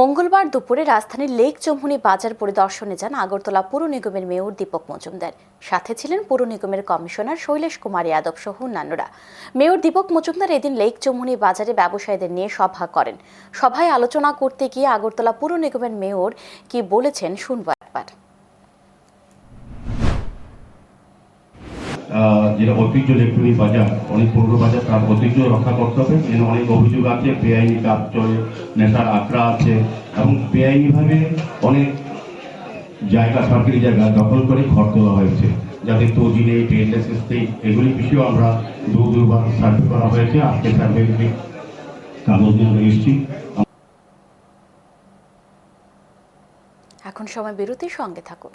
মঙ্গলবার দুপুরে রাজধানীর লেক চৌমুহনী বাজার পরিদর্শনে যান আগরতলা পুর নিগমের মেয়র দীপক মজুমদার। সাথে ছিলেন পুর নিগমের কমিশনার শৈলেশ কুমার যাদব সহ অন্যান্যরা। মেয়র দীপক মজুমদার এদিন লেক চৌমুহনী বাজারে ব্যবসায়ীদের নিয়ে সভা করেন। সভায় আলোচনা করতে গিয়ে আগরতলা পুর নিগমের মেয়র কি বলেছেন শুনব একবার। যেটা ঐতিহ্য লেখনী বাজার, অনেক পুরনো বাজার, তার ঐতিহ্য রক্ষা করতে হবে। এখানে অনেক অভিযোগ আছে, বেআইনি কাজ চলে, নেশার আখড়া আছে, এবং বেআইনিভাবে অনেক জায়গা, সরকারি জায়গা দখল করে ঘর তোলা হয়েছে। যাদের তৈরি নেই টেন্ডেন্সিস নেই, এগুলি বিষয়েও আমরা দু দুবার সার্ভে করা হয়েছে। আজকে সার্ভে কাগজ নিয়ে আমরা এসেছি। এখন সময় বিরতির সঙ্গে থাকুন।